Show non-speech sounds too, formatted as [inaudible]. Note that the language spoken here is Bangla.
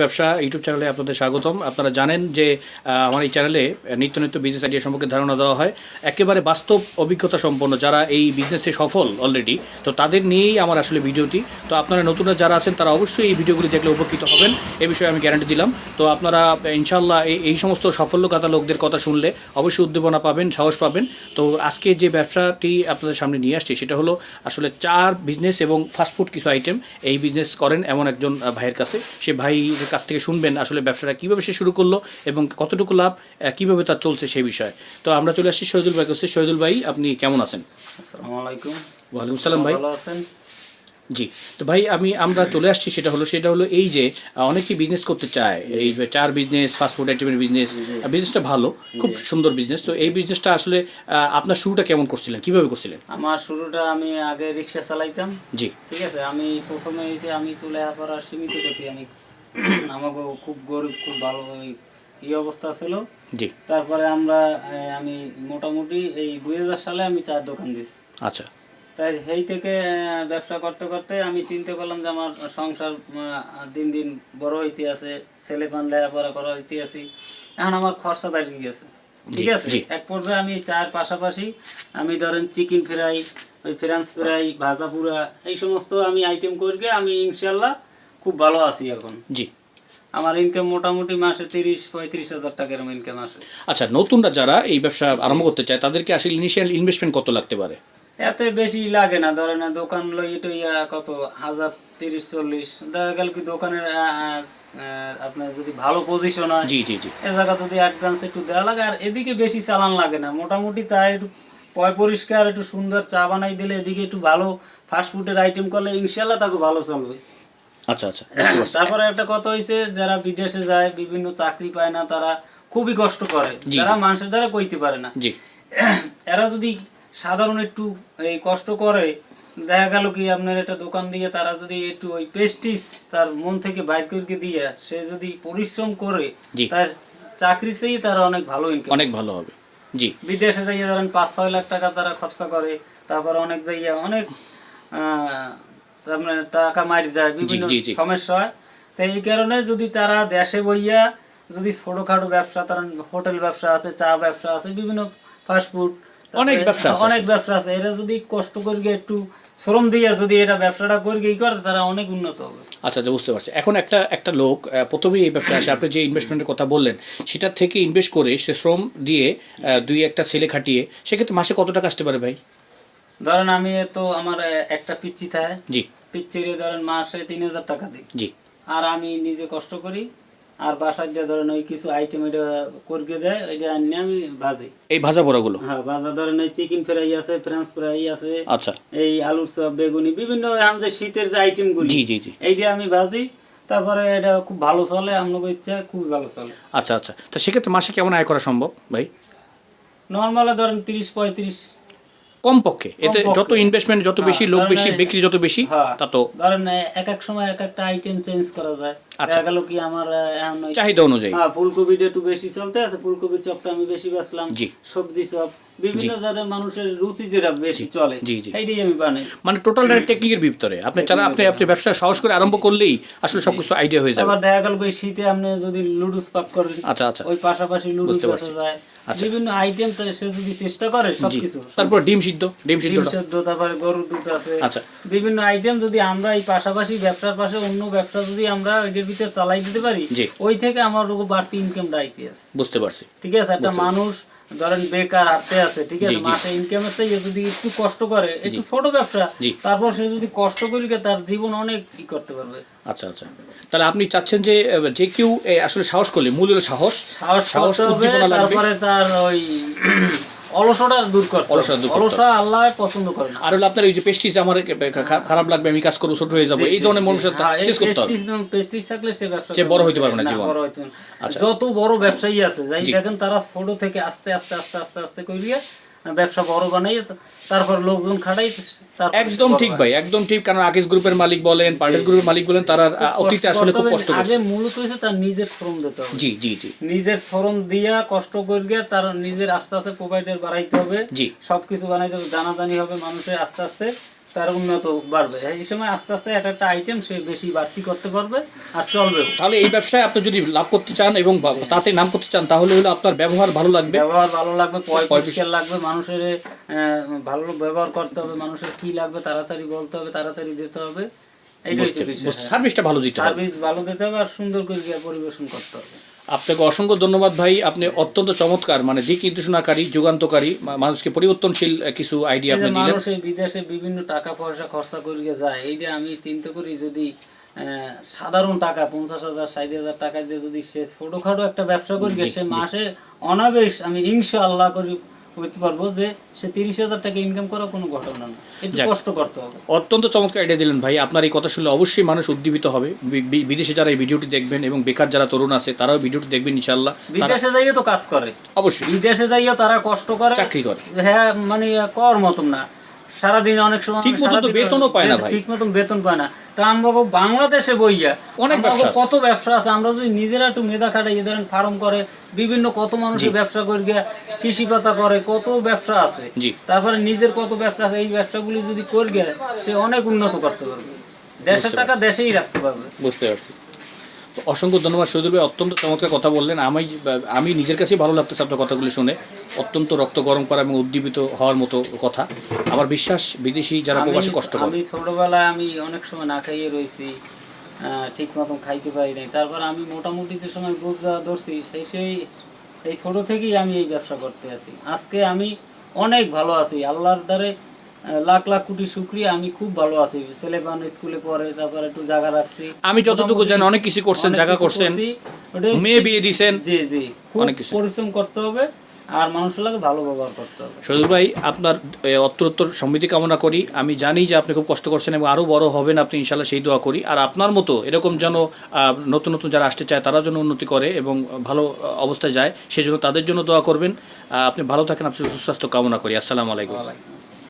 ব্যবসা ইউটিউব চ্যানেলে আপনাদের স্বাগতম। আপনারা জানেন যে আমার এই চ্যানেলে নিত্য নিত্য বিজনেস আইডিয়া সম্পর্কে ধারণা দেওয়া হয়। একেবারে বাস্তব অভিজ্ঞতা সম্পন্ন যারা এই বিজনেসে সফল অলরেডি তো তাদের নিয়েই আমার আসলে ভিডিওটি। তো আপনারা নতুনরা যারা আছেন, তারা অবশ্যই এই ভিডিওগুলি দেখলে উপকৃত হবেন। এ বিষয়ে আমি গ্যারান্টি দিলাম। তো আপনারা ইনশাল্লাহ এই সমস্ত সাফল্যগাতা লোকদের কথা শুনলে অবশ্যই উদ্দীপনা পাবেন, সাহস পাবেন। তো আজকে যে ব্যবসাটি আপনাদের সামনে নিয়ে আসছি, সেটা হলো আসলে চার বিজনেস এবং ফাস্টফুড কিছু আইটেম এই বিজনেস করেন এমন একজন ভাইয়ের কাছে। সে ভাইয়ের কাছ থেকে শুনবেন আসলে ব্যবসাটা কীভাবে সে শুরু করল এবং কতটুকু লাভ কীভাবে তার চলছে সেই বিষয়ে। তো আমরা চলে আসছি শহীদুল ভাই কাছে। শহীদুল ভাই আপনি কেমন আছেন? আসসালামু আলাইকুম। ওয়ালাইকুম সালাম ভাই। ভালো আছেন? জি তো ভাই আমি আমরা চলে আসছি সেটা হলো সেটা হলো এই যে আহ, অনেকেই বিজনেস করতে চায়। এই চার বিজনেস ফাস্টফুড আইটেমের বিজনেস বিজনেসটা ভালো খুব সুন্দর বিজনেস তো এই বিজনেসটা আসলে আপনার শুরুটা কেমন করছিলেন? কীভাবে করছিলেন? আমার শুরুটা আমি আগে রিক্সা চালাইতাম। জি। ঠিক আছে? আমি প্রথমে এসে আমি তুলে লেখাপড়া সীমিত করছি আমি [clears throat] আমাকে খুব গরিব খুব ভালো এই- অবস্থা ছিল। জি। তারপরে আমরা আমি মোটামুটি এই দুই হাজার সালে আমি চার দোকান দিছি। আচ্ছা। তাই সেই থেকে ব্যবসা করতে করতে আমি চিন্তা করলাম যে আমার সংসার দিন দিন বড় হইতে আছে ছেলে পান লেখাপড়া করা হইতে আছি এখন আমার খরচা বেড়ে গেছে। ঠিক আছে। এক পর্যায়ে আমি চার পাশাপাশি আমি ধরেন চিকেন ফ্রাই ওই ফ্রান্স ফ্রাই ভাজা পুরা এই সমস্ত আমি আইটেম করে আমি ইনশাল্লাহ খুব ভালো আছি এখন। জি। আমার ইনকাম মোটামুটি মাসে তিরিশ পঁয়ত্রিশ হাজার টাকার ইনকাম আসে। আচ্ছা নতুনরা যারা এই ব্যবসা আরম্ভ করতে চায় তাদেরকে আসলে ইনিশিয়াল ইনভেস্টমেন্ট কত লাগতে পারে? এতে বেশি লাগে না ধরেন না দোকান লই তো ইয়া কত? হাজার তিরিশ চল্লিশ। দেখা গেল কি দোকানের আপনার যদি ভালো পজিশন হয় জি জি জি। এ জায়গা যদি অ্যাডভান্স একটু দেওয়া লাগে আর এদিকে বেশি চালান লাগে না। মোটামুটি তাই একটু পয় পরিষ্কার একটু সুন্দর চা বানাই দিলে এদিকে একটু ভালো ফাস্ট ফুডের আইটেম করলে ইনশাল্লাহ তাকে ভালো চলবে। আচ্ছা আচ্ছা। তারপরে একটা কথা হয়েছে যারা বিদেশে যায় বিভিন্ন চাকরি পায় না তারা খুবই কষ্ট করে। যারা মানুষের দ্বারা কইতে পারে না। জি। [clears throat] এরা যদি সাধারণ একটু এই কষ্ট করে দেখা গেল কি আপনার একটা দোকান দিয়ে তারা যদি একটু ওই পেস্টিস তার মন থেকে বাইর করে দিয়ে সে যদি পরিশ্রম করে তার চাকরি চেয়ে তারা অনেক ভালো ইনকাম অনেক ভালো হবে। জি। বিদেশে যাইয়া ধরেন পাঁচ ছয় লাখ টাকা তারা খরচা করে তারপর অনেক যাইয়া অনেক মানে টাকা মারি যায় বিভিন্ন। সমস্যা হয়। তো এই কারণে যদি তারা দেশে বইয়া যদি ছোটখাটো ব্যবসা তারা হোটেল ব্যবসা আছে চা ব্যবসা আছে বিভিন্ন ফাস্টফুড অনেক ব্যবসা অনেক ব্যবসা আছে। এরা যদি কষ্ট করি একটু শ্রম দিয়ে যদি এটা ব্যবসাটা করি ই করে তারা অনেক উন্নত হবে। আচ্ছা আচ্ছা বুঝতে পারছি। এখন একটা একটা লোক প্রথমেই এই ব্যবসায় আসে। আপনি যে ইনভেস্টমেন্টের কথা বললেন সেটার থেকে ইনভেস্ট করে সে শ্রম দিয়ে দুই একটা ছেলে খাটিয়ে সেক্ষেত্রে মাসে কত টাকা আসতে পারে ভাই? ধরেন আমি তো আমার একটা পিচ্ছি থাকে। জি। পিচ্ছিরে ধরেন মাসে তিন হাজার টাকা দিই। জি। আর আমি নিজে কষ্ট করি আর বাসার দিয়ে ধরেন ওই কিছু আইটেম এটা করিয়ে দেয় ওইটা আনিয়ে আমি ভাজি। এই ভাজা বড়াগুলো হ্যাঁ ভাজা ধরেন এই চিকেন ফ্রাই আছে ফ্রেঞ্চ ফ্রাই আছে আচ্ছা। এই আলুর চপ বেগুনি বিভিন্ন এখন যে শীতের যে আইটেম গুলি জি জি জি। এইটা আমি ভাজি। তারপরে এটা খুব ভালো চলে আপনাকে ইচ্ছা খুবই ভালো চলে। আচ্ছা আচ্ছা। তো সেক্ষেত্রে মাসে কেমন আয় করা সম্ভব ভাই? নর্মালে ধরেন তিরিশ পঁয়ত্রিশ কমপক্ষে। এতে যত ইনভেস্টমেন্ট যত বেশি হ্যাঁ, লোক বেশি বিক্রি যত বেশি তত তা তো ধরেন এক এক সময় এক একটা আইটেম চেঞ্জ করা যায়। আচ্ছা। গেল কি আমার এখন চাহিদা অনুযায়ী। হ্যাঁ ফুলকপিটা একটু বেশি চলতে আছে ফুলকপির চপটা আমি বেশি বেচলাম জি। সবজি চপ বিভিন্ন যাদের মানুষের রুচি যেটা বেশি চলে। এইটাই আমি বানাই। মানে টোটাল টেকনিকের ভিতরে। আপনি চারা আপনি আপনি ব্যবসা সাহস করে আরম্ভ করলেই আসলে সবকিছু আইডিয়া হয়ে যাবে। আবার দেখা গেল ওই শীতে আপনি যদি লুডুস পাক করেন আচ্ছা আচ্ছা। ওই পাশাপাশি লুডুস পারছি। যায়। আচ্ছা। বিভিন্ন আইটেম সে যদি চেষ্টা করে সবকিছু। তারপর ডিম সিদ্ধ ডিম সেদ্ধ তারপরে গরুর দুধ আছে। আচ্ছা। বিভিন্ন আইটেম যদি আমরা এই পাশাপাশি ব্যবসার পাশে অন্য ব্যবসা যদি আমরা এটার ভিতরে চালাই দিতে পারি ওই থেকে আমার বাড়তি ইনকাম ডাইতে আছে। বুঝতে পারছি। ঠিক আছে? একটা মানুষ ধরেন বেকার হাতে আছে ঠিক আছে। মাসে ইনকামের থেকে যদি একটু কষ্ট করে একটু ছোট ব্যবসা তারপর সে যদি কষ্ট করি তার জীবন অনেক ই করতে পারবে। আচ্ছা আচ্ছা। তাহলে আপনি চাচ্ছেন যে যে কেউ আসলে সাহস করলে মূল সাহস। সাহস সাহস হবে তারপরে তার ওই অলসটা দূর করতে অলসতা দূর অলসা আল্লাহ পছন্দ করে না আর হলো আপনার ওই যে পেস্টিস আমার খারাপ লাগবে আমি কাজ করব ছোট হয়ে যাব এই ধরনের মানুষের হ্যাঁ, চেস করতে হবে prestige থাকলে সে ব্যবসা সে বড় হইতে পারবে না জীবন। বড় হইতে। আচ্ছা। যত বড় ব্যবসায়ী আছে যাই দেখেন তারা ছোট থেকে আস্তে আস্তে আস্তে আস্তে আস্তে করিয়ে ব্যবসা বড় বানাই তারপর লোকজন খাটাই একদম ঠিক ভাই একদম ঠিক কারণ আকিস গ্রুপের মালিক বলেন পার্টিস গ্রুপের মালিক বলেন তারা অতীতে আসলে খুব কষ্ট। করছে। আগে মূলত হইছে তার নিজের শ্রম দিতে হবে। জি জি জি। নিজের শ্রম দিয়া কষ্ট করিয়া তার নিজের আস্তে আস্তে প্রোভাইডার বাড়াইতে হবে। জি। সবকিছু বানাইতে হবে জানাজানি হবে মানুষের আস্তে আস্তে। তার উন্নত বাড়বে। এই সময় আস্তে আস্তে একটা একটা আইটেম সে বেশি বাড়তি করতে পারবে আর চলবে। তাহলে এই ব্যবসায় আপনি যদি লাভ করতে চান এবং তাতে নাম করতে চান তাহলে হলো আপনার ব্যবহার ভালো লাগবে। ব্যবহার ভালো লাগবে পয় পয় পরিষ্কার লাগবে মানুষের ভালো ব্যবহার করতে হবে মানুষের কি লাগবে তাড়াতাড়ি বলতে হবে তাড়াতাড়ি দিতে হবে। সার্ভিসটা ভালো দিতে হবে। সার্ভিস ভালো দিতে হবে আর সুন্দর করে পরিবেশন করতে হবে। আপনাকে অসংখ্য ধন্যবাদ ভাই। আপনি অত্যন্ত চমৎকার মানে দিক নির্দেশনাকারী যুগান্তকারী মানুষকে পরিবর্তনশীল কিছু আইডিয়া আপনি দিলেন। মানুষ বিদেশে বিভিন্ন টাকা পয়সা খরচা করিয়ে যায় এইটা আমি চিন্তা করি যদি আহ, সাধারণ টাকা পঞ্চাশ হাজার ষাট হাজার টাকা দিয়ে যদি সে ছোটখাটো একটা ব্যবসা করি সে মাসে অনাবেশ আমি ইনশাআল্লাহ করি হইতে পারব যে সে তিরিশ হাজার টাকা ইনকাম করা কোনো ঘটনা না। একটু কষ্ট করতে হবে। অত্যন্ত চমৎকার আইডিয়া দিলেন ভাই। আপনার এই কথা শুনলে অবশ্যই মানুষ উদ্দীপিত হবে। বিদেশে যারা এই ভিডিওটি দেখবেন এবং বেকার যারা তরুণ আছে তারাও ভিডিওটি দেখবেন ইনশাল্লাহ বিদেশে যাইয়ে তো কাজ করে। অবশ্যই। বিদেশে যাইয়ে তারা কষ্ট করে। চাকরি করে। হ্যাঁ মানে কর মতন না। সারাদিন অনেক সময় ঠিক মতন তো বেতনও পায় না ভাই। ঠিক মতন বেতন পায় না। তা আমরা বাবু বাংলাদেশে বইয়া অনেক ব্যবসা কত ব্যবসা আছে। আমরা যদি নিজেরা একটু মেধা খাটাই ধরেন ফার্ম করে বিভিন্ন কত মানুষের ব্যবসা করে গিয়া কৃষি পাতা করে কত ব্যবসা আছে। তারপরে নিজের কত ব্যবসা আছে এই ব্যবসাগুলি যদি করে গিয়ে সে অনেক উন্নত করতে পারবে। দেশের টাকা দেশেই রাখতে পারবে। বুঝতে পারছি। অসংখ্য ধন্যবাদ সৌদুল ভাই অত্যন্ত চমৎকার কথা বললেন। আমি আমি নিজের কাছেই ভালো লাগতেছে আপনার কথাগুলি শুনে। অত্যন্ত রক্ত গরম করা এবং উদ্দীপিত হওয়ার মতো কথা। আমার বিশ্বাস বিদেশি যারা প্রবাসী কষ্ট করে আমি ছোটবেলায় আমি অনেক সময় না খাইয়ে রয়েছি ঠিক মতন খাইতে পারি নাই। তারপর আমি মোটামুটি যে সময় বুঝ যাওয়া ধরছি সেই সেই এই ছোট থেকেই আমি এই ব্যবসা করতে আছি। আজকে আমি অনেক ভালো আছি। আল্লাহর দ্বারে লাখ লাখ কোটি শুক্রিয়া আমি খুব ভালো আছি। ছেলে বান স্কুলে পড়ে তারপর একটু জায়গা রাখছি। আমি যতটুকু জানি অনেক কিছু করছেন জায়গা করছেন। মেয়ে বিয়ে দিয়েছেন জি জি। অনেক কিছু। পরিশ্রম করতে হবে আর মানুষের লাগে ভালো ব্যবহার করতে হবে। সজল ভাই আপনার এ, অত্তরোত্তর সমৃদ্ধি কামনা করি। আমি জানি যে আপনি খুব কষ্ট করছেন এবং আরও বড় হবেন আপনি ইনশাল্লাহ সেই দোয়া করি। আর আপনার মতো এরকম যেন নতুন নতুন যারা আসতে চায় তারা যেন উন্নতি করে এবং ভালো অবস্থায় যায় সেজন্য তাদের জন্য দোয়া করবেন। আপনি ভালো থাকেন আপনি সুস্বাস্থ্য কামনা করি। আসসালামু আলাইকুম।